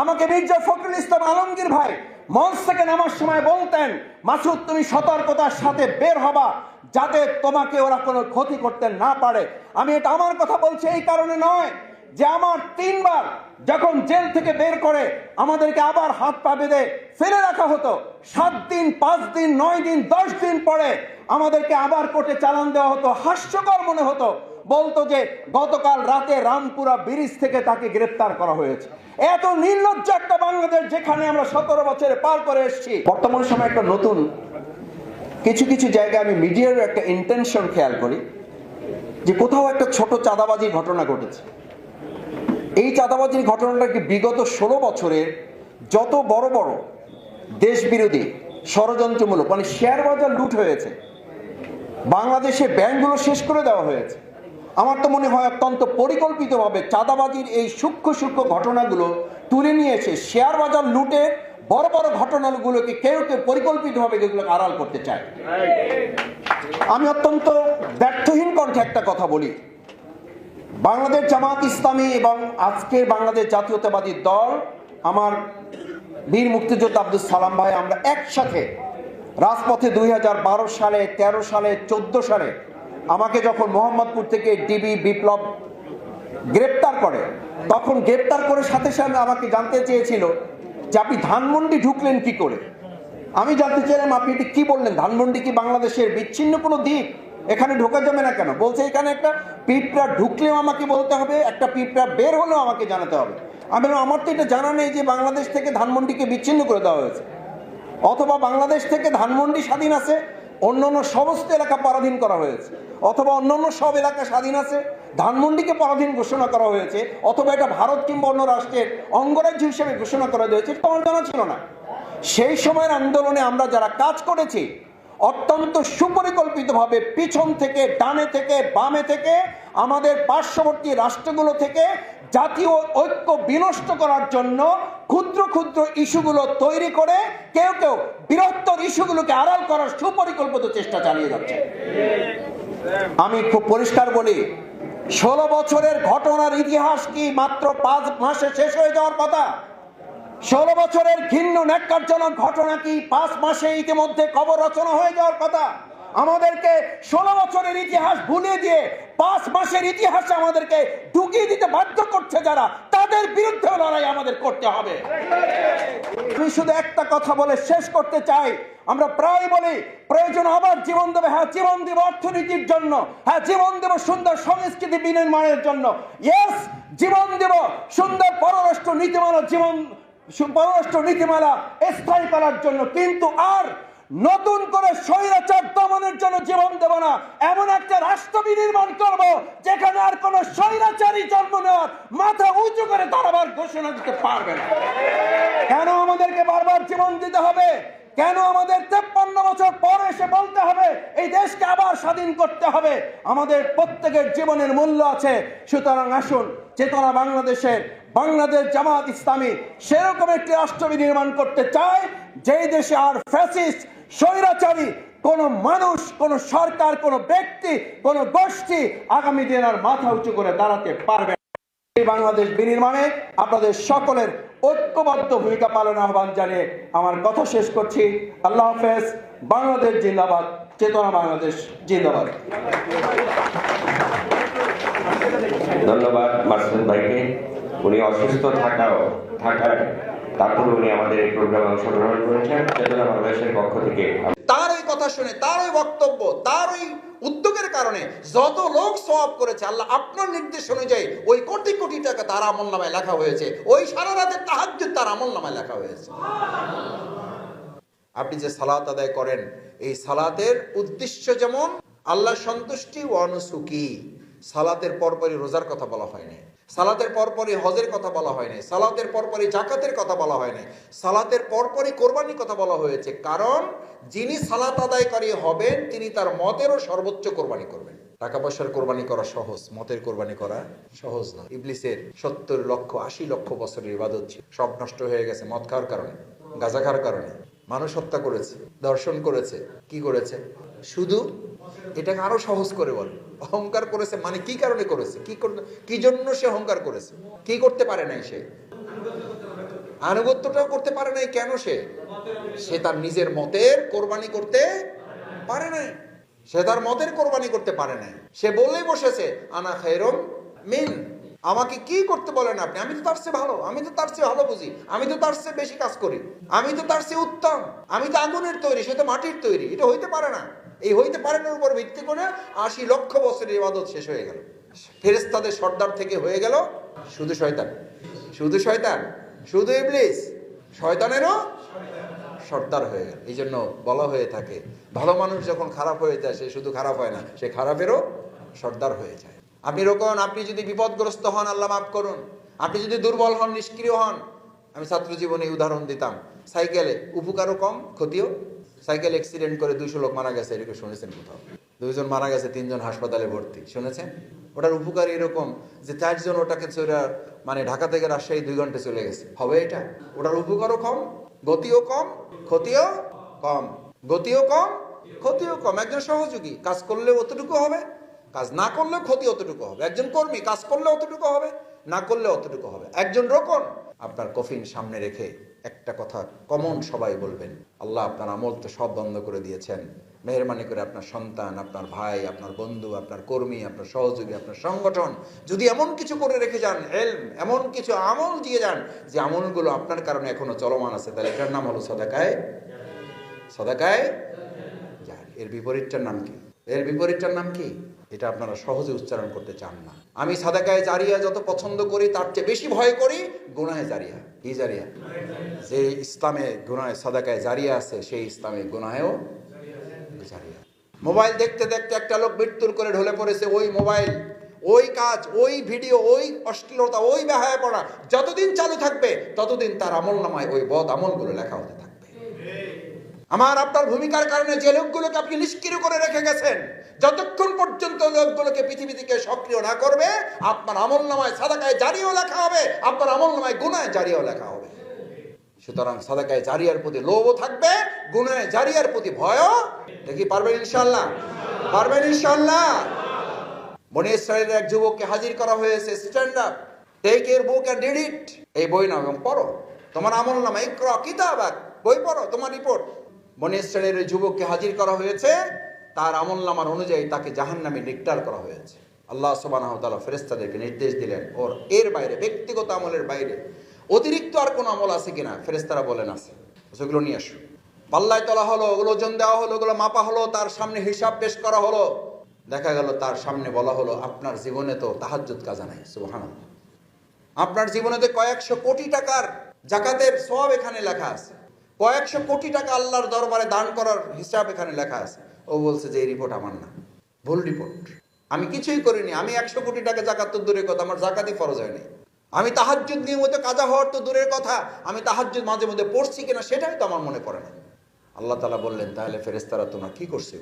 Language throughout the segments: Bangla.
আমাকে মির্জা ফখরুল ইসলাম আলমগীর ভাই মঞ্চ থেকে নামার সময় বলতেন, মাসুদ, তুমি সতর্কতার সাথে বের হবা যাতে তোমাকে ওরা কোনো ক্ষতি করতে না পারে। আমি এটা আমার কথা বলছি এই কারণে নয় যে আমার তিনবার যখন জেল থেকে বের করে আমাদেরকে আবার হাত পা বেঁধে ফেলে রাখা হতো, সাত দিন, পাঁচ দিন, নয় দিন, দশ দিন পরে আমাদেরকে আবার কোর্টে চালান দেওয়া হতো, হাস্যকর মনে হতো। বলতো যে গতকাল রাতে রামপুরা ব্রিজ থেকে তাকে গ্রেপ্তার করা হয়েছে। এত নির্লজ্জ একটা বাংলাদেশ যেখানে আমরা সতেরো বছরে পার করে এসেছি। বর্তমান সময় একটা নতুন, কিছু কিছু জায়গায় আমি মিডিয়ার একটা ইন্টেনশন খেয়াল করি, যে কোথাও একটা ছোট চাঁদাবাজির ঘটনা ঘটেছে। এই চাঁদাবাজির ঘটনাটা কি বিগত ষোলো বছরের যত বড় বড় দেশ বিরোধী ষড়যন্ত্রমূলক মানে শেয়ার বাজার লুট হয়েছে, বাংলাদেশে ব্যাংকগুলো শেষ করে দেওয়া হয়েছে আমার তো মনে হয় অত্যন্ত পরিকল্পিতভাবে চাঁদাবাজির এই সূক্ষ্ম সূক্ষ্ম ঘটনাগুলো তুলে নিয়ে এসে শেয়ার বাজার লুটের বড় বড় ঘটনাগুলোকে কেউ কেউ পরিকল্পিতভাবে এগুলোকে আড়াল করতে চায়। আমি অত্যন্ত ব্যর্থহীন কণ্ঠে একটা কথা বলি। বাংলাদেশ জামাত ইসলামী এবং আজকের বাংলাদেশ জাতীয়তাবাদী দল, আমার বীর মুক্তিযোদ্ধা আব্দুল সালাম ভাই, আমরা একসাথে রাজপথে দুই হাজার বারো সালে ১৩ সালে, চোদ্দ সালে আমাকে যখন মোহাম্মদপুর থেকে ডিবি বিপ্লব গ্রেপ্তার করে, তখন গ্রেপ্তার করে সাথে সাথে আমাকে জানতে চেয়েছিল যে আপনি ধানমন্ডি ঢুকলেন কি করে? আমি জানতে চাইলাম, আপনি এটি কি বললেন? ধানমন্ডি কি বাংলাদেশের বিচ্ছিন্ন কোনো দ্বীপ? এখানে ঢোকা যাবে না কেন? বলছে, এখানে একটা পিঁপড়া ঢুকলেও আমাকে বলতে হবে, একটা পিঁপড়া বের হলেও আমাকে জানাতে হবে। আমি আমার তো এটা জানা নেই যে বাংলাদেশ থেকে ধানমন্ডিকে বিচ্ছিন্ন করে দেওয়া হয়েছে। অথবা বাংলাদেশ থেকে ধানমন্ডি স্বাধীন আছে অন্য অন্য সমস্ত এলাকা পরাধীন করা হয়েছে। অথবা অন্য অন্য সব এলাকা স্বাধীন আছে। ধানমন্ডিকে পরাধীন ঘোষণা করা হয়েছে। অথবা এটা ভারত কিংবা অন্য রাষ্ট্রের অঙ্গরাজ্য হিসেবে ঘোষণা করা হয়েছে। আমার জানা ছিল না। সেই সময়ের আন্দোলনে আমরা যারা কাজ করেছি অত্যন্ত সুপরিকল্পিতভাবে পিছন থেকে, ডানে থেকে, বামে থেকে, আমাদের পার্শ্ববর্তী রাষ্ট্রগুলো থেকে জাতীয় ঐক্য বিনষ্ট করার জন্য ক্ষুদ্র ক্ষুদ্র ইস্যুগুলো তৈরি করে কেউ কেউ বৃহত্তর ইস্যুগুলোকে আড়াল করার সুপরিকল্পিত চেষ্টা চালিয়ে যাচ্ছে। আমি খুব পরিষ্কার বলি, ষোলো বছরের ঘটনার ইতিহাস কি মাত্র পাঁচ মাসে শেষ হয়ে যাওয়ার কথা? ষোলো বছরের ঘিন্ন ন্যাক্কারজনক ঘটনা কি পাঁচ মাসে ইতিমধ্যে কবর রচনা হয়ে যাওয়ার কথা? আমাদেরকে ষোলো বছরের ইতিহাস ভুলে দিয়ে পাঁচ মাসের ইতিহাসে আমাদেরকে ঢুকিয়ে দিতে বাধ্য করছে যারা, তাদের বিরুদ্ধে লড়াই আমাদের করতে হবে। আমি শুধু একটা কথা বলে শেষ করতে চাই। আমরা প্রায় বলি, প্রয়োজন আবার জীবন দেবে। হ্যাঁ জীবন দেব অর্থনীতির জন্য। হ্যাঁ জীবন দেব সুন্দর সংস্কৃতি বিনির্মাণের জন্য। ইয়েস জীবন দেব সুন্দর পররাষ্ট্র নীতিমালা জীবন পররাষ্ট্র নীতিমালা স্থায়ী করার জন্য, কিন্তু আর নতুন করে স্বৈরাচার দমনের জন্য জীবন দেব না। এমন একটা রাষ্ট্র বিনির্মাণ করব, যেখানে আর কোনো স্বৈরাচারী জন্ম নেওয়ার মাথা উঁচু করে দাঁড়াবার ঘোষণা দিতে পারবে না। কেন আমাদেরকে বারবার জীবন দিতে হবে? কেন আমাদের তেপ্পান্ন বছর পরে এসে বলতে হবে, এই দেশকে আবার স্বাধীন করতে হবে? আমাদের প্রত্যেকের জীবনের মূল্য আছে। সুতরাং আসুন চেতনা বাংলাদেশের বাংলাদেশ জামাত ইসলামী সেরকম একটি রাষ্ট্র নির্মাণ করতে চায়, যেই দেশে আর ফ্যাসিস্ট স্বৈরাচারী, কোন মানুষ, কোন সরকার, কোন ব্যক্তি, কোন গোষ্ঠী আগামী দিন আর মাথা উঁচু করে দাঁড়াতে পারবে বাংলাদেশ বিনির্মাণে আপনাদের সকলের ঐক্যবদ্ধ ভূমিকা পালন আহ্বান জানিয়ে আমার কথা শেষ করছি। আল্লাহ হাফেজ, বাংলাদেশ জিন্দাবাদ, চেতনা বাংলাদেশ জিন্দাবাদ ধন্যবাদ মাসুদ ভাইকে উনি অসুস্থ থাকাও থাকার তারপরে উনি আমাদের এই প্রোগ্রামে অংশগ্রহণ করেছেন। চেতনা বাংলাদেশের পক্ষ থেকে তার ওই কথা শুনে, তার ওই বক্তব্য, তার ওই উদ্যোগের কারণে যত লোক সওয়াব করেছে, আল্লাহ আপনার নির্দেশ অনুযায়ী ওই কোটি কোটি টাকা তার আমল নামায় লেখা হয়েছে। ওই সারা রাতের তাহাজ্জুদ তার আমল নামায় লেখা হয়েছে। আপনি যে সালাত আদায় করেন, এই সালাতের উদ্দেশ্য যেমন আল্লাহ সন্তুষ্টি ও অনুসুকি সালাতের পরপরই রোজার কথা বলা হয়নি সালাতের পরপরই হজের কথা বলা হয়নি সালাতের পরপরই জাকাতের কথা বলা হয়নি সালাতের পরপরই কোরবানির কথা বলা হয়েছে। কারণ যিনি সালাত আদায়কারী হবেন, তিনি তার মতেরও সর্বোচ্চ কোরবানি করবেন। টাকা পয়সার কোরবানি করা সহজ, মতের কোরবানি করা সহজ না। ইবলিসের সত্তর লক্ষ, আশি লক্ষ বছরের ইবাদত ছিল। সব নষ্ট হয়ে গেছে মদ খাওয়ার কারণে, গাঁজা খাওয়ার কারণে। মানুষ হত্যা করেছে, দর্শন করেছে। কি করেছে? শুধু এটাকে আরও সহজ করে বল। অহংকার করেছে মানে কি কারণে করেছে? কি কি জন্য সে অহংকার করেছে? কি করতে পারে নাই সে? আনুগত্যটাও করতে পারে নাই, কেন সে? সে তার নিজের মতের কোরবানি করতে পারে নাই। সে তার মতের কোরবানি করতে পারে নাই। সে বললেই বসেছে, আনা খায়রম মিন। আমাকে কি করতে বলেন আপনি? আমি তো তার চেয়ে ভালো, আমি তো তার চেয়ে ভালো বুঝি, আমি তো তার চেয়ে বেশি কাজ করি, আমি তো তার চেয়ে উত্তম, আমি তো আগুনের তৈরি, সে তো মাটির তৈরি, এটা হইতে পারে না। এই হইতে পারে না উপর ভিত্তি করে আশি লক্ষ বছরের ইবাদত শেষ হয়ে গেল। ফেরেস্তাদের সর্দার থেকে হয়ে গেল শুধু শয়তান। শুধু শয়তান। শুধু ইবলিস। শয়তানেরও সর্দার হয়ে গেল। এই জন্য বলা হয়ে থাকে, ভালো মানুষ যখন খারাপ হয়ে যায়, সে শুধু খারাপ হয় না, সে খারাপেরও সর্দার হয়ে যায়। আপনি রোকন, আপনি যদি বিপদগ্রস্ত হন, আল্লাহ মাফ করুন। আপনি যদি দুর্বল হন, নিষ্ক্রিয় হন, আমি ছাত্র জীবনে উদাহরণ দিতাম। সাইকেলে, উপকারও কম, ক্ষতিও সাইকেল অ্যাক্সিডেন্ট করে দুইশো লোক মারা গেছে এরকম শুনেছেন কোথাও। দুইজন মারা গেছে, তিনজন হাসপাতালে ভর্তি, শুনেছেন? ওটার উপকার এরকম যে চারজন ওটাকে চলে মানে ঢাকা থেকে রাজশাহী দুই ঘণ্টা চলে গেছে। হবে এটা? ওটার উপকারও কম, গতিও কম, ক্ষতিও কম। গতিও কম, ক্ষতিও কম। একজন সহযোগী, কাজ করলে অতটুকু হবে, কাজ না করলেও ক্ষতি অতটুকু হবে। একজন কর্মী, কাজ করলে অতটুকু হবে, না করলে অতটুকু হবে। একজন রোকন আপনার কফিন সামনে রেখে একটা কথা কমন সবাই বলবেন। আল্লাহ আপনার আমল তো সব বন্ধ করে দিয়েছেন। মেহরবানি করে আপনার সন্তান, আপনার ভাই, আপনার বন্ধু, আপনার কর্মী, আপনার সহযোগী, আপনার সংগঠন যদি এমন কিছু করে রেখে যান হেল্প এমন কিছু আমল দিয়ে যান যে আমলগুলো আপনার কারণে এখনও চলমান আছে, তাহলে এটার নাম হলো সদাকায় সদাকায়। এর বিপরীতটার নাম কি? এর বিপরীতটার নাম কি? এটা আপনারা সহজে উচ্চারণ করতে চান না। আমি সাদাকায় জারিয়া যত পছন্দ করি, তার চেয়ে বেশি ভয় করি গুনাহে জারিয়া। কি জারিয়া? যে ইসলামে গুনাহে সাদাকায় জারিয়া আছে, সেই ইসলামে গুনাহেও জারিয়া। মোবাইল দেখতে দেখতে একটা লোক মৃত্যুর করে ঢলে পড়েছে, ওই মোবাইল, ওই কাজ, ওই ভিডিও, ওই অশ্লীলতা, ওই বেহায় পড়া যতদিন চালু থাকবে, ততদিন তার আমল নামায় ওই বদ আমলগুলো লেখা হতে থাকবে। আমার আপনার ভূমিকার কারণে যে লোকগুলোকে আপনি নিষ্ক্রিয় করে রেখে গেছেন, যতক্ষণ পর্যন্ত লোকগুলোকে পৃথিবী থেকে সক্রিয় না করবে, আপনার আমল নামায় সাদাকায় জারিও লেখা হবে, আপনার আমল নামায় গুনায় জারিও লেখা হবে। সুতরাং সাদাকায় জারিয়ার প্রতি লোভও থাকবে, গুনায় জারিয়ার প্রতি ভয়ও দেখি পারবেন ইনশাল্লাহ পারবেন ইনশাল্লাহ বনে ইসরায়েলের এক যুবককে হাজির করা হয়েছে স্ট্যান্ড আপ টেক এর বুক অ্যান্ড রিড ইট এই বই নাও, এবং পড়ো। তোমার আমল নামা, ইকরা, কিতাব বই পড়ো, তোমার রিপোর্ট বনে ইসরায়েলের ওই যুবককে হাজির করা হয়েছে, তার আমল নামার অনুযায়ী তাকে জাহান্নামে নিকটার করা হয়েছে। আল্লাহ ওয়া তাআলা নির্দেশ দিলেন, ওর এর বাইরে, ব্যক্তিগত আমলের বাইরে অতিরিক্ত আর কোন আমল আছে কিনা? ফেরেস্তারা বলেন, আছে। সেগুলো নিয়ে আসো। পাল্লায় তোলা হলো, ওগুলো ওজন দেওয়া হলো, ওগুলো মাপা হলো, তার সামনে হিসাব পেশ করা হলো। দেখা গেল, তার সামনে বলা হলো, আপনার জীবনে তো তাহাজ্জুদ কাজা নাই। সুবহানাল্লাহ। আপনার জীবনে তো কয়েকশো কোটি টাকার জাকাতের সব এখানে লেখা আছে। কয়েকশো কোটি টাকা আল্লাহর দরবারে দান করার হিসাব এখানে লেখা আছে। ও বলছে যে এই রিপোর্ট আমার না। ভুল রিপোর্ট আমি কিছুই করিনি। আমি একশো কোটি টাকা জাকাত তো দূরের কথা, আমার জাকাতই ফরজ হয়নি আমি তাহাজ্জুদ নিয়মিত কাজা হওয়ার তো দূরের কথা, আমি তাহাজ্জুদ মাঝে মধ্যে পড়ছি কিনা সেটাই তো আমার মনে পড়ে না। আল্লাহ তালা বললেন, তাহলে ফেরেস্তারা তোমরা কি করছে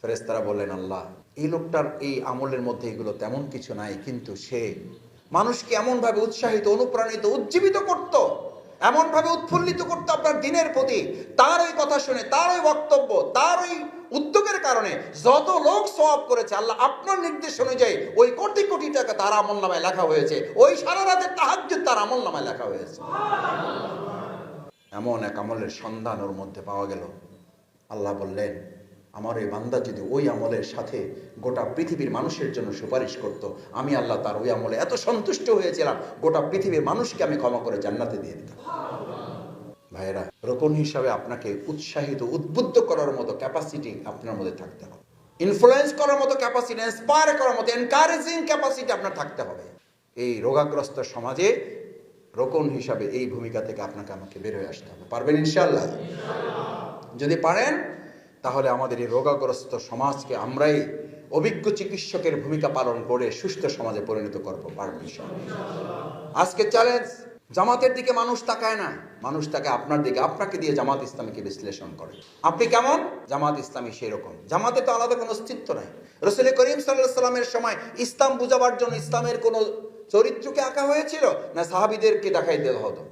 ফেরেস্তারা বললেন, আল্লাহ, এই লোকটার এই আমলের মধ্যে এগুলো তেমন কিছু নাই, কিন্তু সে মানুষকে এমনভাবে উৎসাহিত, অনুপ্রাণিত, উজ্জীবিত করত এমনভাবে উৎফুল্লিত করতো আপনার দিনের প্রতি, তার ওই কথা শুনে, তার ওই বক্তব্য, তার ওই উদ্যোগের কারণে যত লোক সওয়াব করেছে, আল্লাহ আপনার নির্দেশ অনুযায়ী ওই কোটি কোটি টাকা তার আমল নামায় লেখা হয়েছে। ওই সারা রাতের তাহাজ্জুদ তার আমল নামায় লেখা হয়েছে। এমন এক আমলের সন্ধান ওর মধ্যে পাওয়া গেল। আল্লাহ বললেন আমার এই বান্দা যদি ওই আমলের সাথে গোটা পৃথিবীর মানুষের জন্য সুপারিশ করত, আমি আল্লাহ তার ওই আমলে এত সন্তুষ্ট হয়েছিলাম, গোটা পৃথিবীর মানুষকে আমি ক্ষমা করে জান্নাতে দিয়ে দিতাম। ভাইয়েরা রোপণ হিসাবে আপনাকে উৎসাহিত, উদ্বুদ্ধ করার মতো ক্যাপাসিটি আপনার মধ্যে থাকতে হবে। ইনফ্লুয়েন্স করার মতো ক্যাপাসিটি ইন্সপায়ার করার মতো এনকারেজিং ক্যাপাসিটি আপনার থাকতে হবে। এই রোগাগ্রস্ত সমাজে রোকন হিসাবে এই ভূমিকা থেকে আপনাকে আমাকে বের হয়ে আসতে হবে। পারবেন ইনশাল্লাহ যদি পারেন তাহলে আমাদের এই রোগাগ্রস্ত সমাজকে আমরাই অভিজ্ঞ চিকিৎসকের ভূমিকা পালন করে সুস্থ সমাজে পরিণত করব, পারব। আজকে চ্যালেঞ্জ জামাতের দিকে মানুষ তাকায় না। মানুষ তাকে আপনার দিকে, আপনাকে দিয়ে জামাত ইসলামীকে বিশ্লেষণ করে। আপনি কেমন? জামাত ইসলামী সেই রকম জামাতে তো আলাদা কোনো অস্তিত্ব নাই। রসুল করিম সাল্লাহ সাল্লামের সময় ইসলাম বুঝাবার জন্য ইসলামের কোনো চরিত্রকে আঁকা হয়েছিল? না সাহাবিদেরকে দেখাই দেওয়া হতো?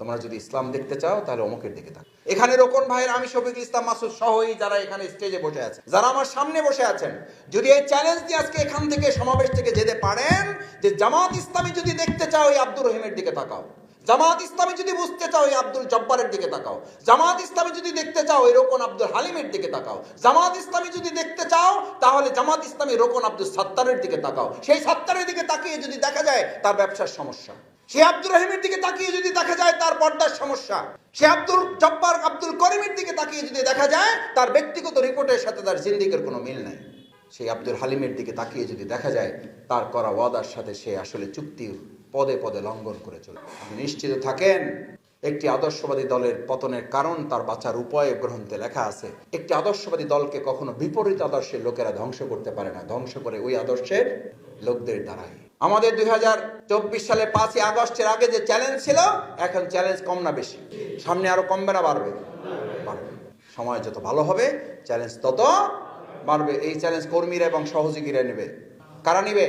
তোমরা যদি ইসলাম দেখতে চাও, তাহলে অমুকের দিকে থাকো। এখানে রোকন ভাইয়ের আমি শফিকুল ইসলাম মাসুদ সহই যারা এখানে স্টেজে বসে আছেন যারা আমার সামনে বসে আছেন, যদি এই চ্যালেঞ্জ দিয়ে আজকে এখান থেকে সমাবেশ থেকে যেতে পারেন, যে জামাত ইসলামী যদি দেখতে চাও, এই আব্দুর রহিমের দিকে তাকাও। জামাত ইসলামী যদি বুঝতে চাও, এই আব্দুল জব্বারের দিকে তাকাও। জামাত ইসলামী যদি দেখতে চাও, এই রোকন আব্দুল হালিমের দিকে তাকাও। জামাত ইসলামী যদি দেখতে চাও, তাহলে জামাত ইসলামী রোকন আব্দুল সাত্তারের দিকে তাকাও। সেই সাত্তারের দিকে তাকিয়ে যদি দেখা যায়, তার ব্যবসার সমস্যা। সে আব্দুর রহিমের দিকে তাকিয়ে যদি দেখা যায় তার পর্দার সমস্যা, সে আব্দুল জব্বার, আব্দুল করিমের দিকে তাকিয়ে যদি দেখা যায় তার ব্যক্তিগত রিপোর্টের সাথে তার জিন্দিকের কোনো মিল নাই। সেই আব্দুল হালিমের দিকে তাকিয়ে যদি দেখা যায় তার করা ওয়াদার সাথে সে আসলে চুক্তি পদে পদে লঙ্ঘন করে চলে। আপনি নিশ্চিত থাকেন, একটি আদর্শবাদী দলের পতনের কারণ তার বাঁচার উপায় গ্রন্থে লেখা আছে। একটি আদর্শবাদী দলকে কখনো বিপরীত আদর্শের লোকেরা ধ্বংস করতে পারে না। ধ্বংস করে ওই আদর্শের লোকদের দ্বারাই। আমাদের দুই সালে পাঁচই আগস্টের আগে যে চ্যালেঞ্জ ছিল, এখন চ্যালেঞ্জ কম না বেশি। সামনে আরও কমবে না, বাড়বে। বাড়বে। সময় যত ভালো হবে চ্যালেঞ্জ তত বাড়বে। এই চ্যালেঞ্জ কর্মীরা এবং সহযোগীরা নেবে। কারা নিবে?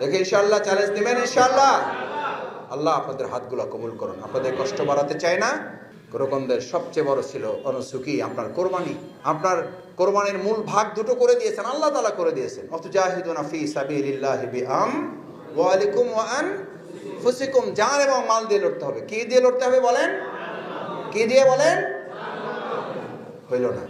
দেখে ইনশাল্লাহ চ্যালেঞ্জ নেবেন ইনশাল্লাহ আল্লাহ আপনাদের হাতগুলো কবুল করুন। আপনাদের কষ্ট বাড়াতে চায় না। কোরকনদের সবচেয়ে বড় ছিল অনুসুখী আপনার কোরবানি। আপনার কোরবানির মূল ভাগ দুটো করে দিয়েছেন, আল্লাহ তালা করে দিয়েছেন। অত জাহিদুনা ফি সাবিলিল্লাহি বিআম ওয়ালাইকুম ওয়া আন ফুসিকুম জান এবং মাল দিয়ে লড়তে হবে। কি দিয়ে লড়তে হবে বলেন? কি দিয়ে বলেন? হইল না।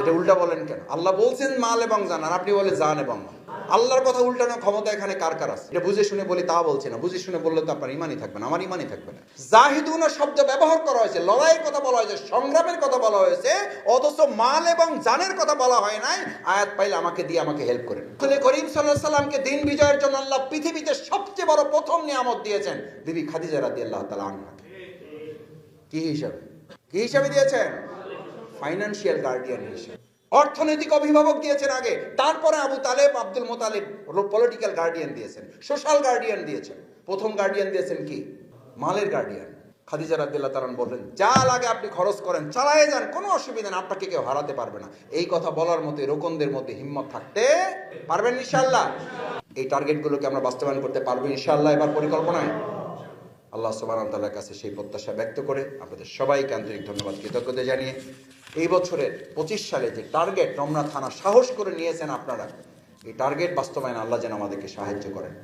এটা উল্টা বলেন কেন? আল্লাহ বলছেন মাল এবং জান, আর আপনি বলে জান এবং মাল। আল্লাহর কথা উল্টানোর ক্ষমতা এখানে কার কার আছে? এটা বুঝে শুনে বলি তা বলছি না। বুঝে শুনে বললে তো আপনার ইমানই থাকবে না, আমার ইমানই থাকবে না। জাহিদুনা শব্দ ব্যবহার করা হয়েছে, লড়াইয়ের কথা বলা হয়েছে, সংগ্রামের কথা বলা হয়েছে, অথচ মাল এবং জানের কথা বলা হয় নাই। আয়াত পাইলে আমাকে দিয়ে আমাকে হেল্প করেন আসলে করিম সাল্লাহ সাল্লামকে দিন বিজয়ের জন্য আল্লাহ পৃথিবীতে সবচেয়ে বড় প্রথম নিয়ামত দিয়েছেন, বিবি খাদিজা রাদি আল্লাহ তালা আনহাকে কি হিসাবে? কি হিসাবে দিয়েছেন? ফাইন্যান্সিয়াল গার্ডিয়ান হিসেবে। অর্থনৈতিক অভিভাবক দিয়েছেন আগে, তারপরে আবু তালেব, আব্দুল মোতালেব পলিটিক্যাল গার্ডিয়ান দিয়েছেন সোশ্যাল গার্ডিয়ান দিয়েছেন। প্রথম গার্ডিয়ান দিয়েছেন কি? মালের গার্ডিয়ান খাদিজা রাদিল্লাহ তালান বললেন, যা লাগে আপনি খরচ করেন, চালায়ে যান, কোনো অসুবিধা না আপনাকে কেউ হারাতে পারবে না। এই কথা বলার মতো রোকনদের মধ্যে হিম্মত থাকতে পারবেন ইনশাল্লাহ এই টার্গেটগুলোকে আমরা বাস্তবায়ন করতে পারব ইনশাল্লাহ এবার পরিকল্পনায়। আল্লাহ সুবহানাহু তাআলার কাছে সেই প্রত্যাশা ব্যক্ত করে আপনাদের সবাইকে আন্তরিক ধন্যবাদ, কৃতজ্ঞতা জানিয়ে এই বছরের পঁচিশ সালে যে টার্গেট রমনা থানা সাহস করে নিয়েছেন আপনারা, এই টার্গেট বাস্তবায়ন আল্লাহ যেন আমাদেরকে সাহায্য করেন।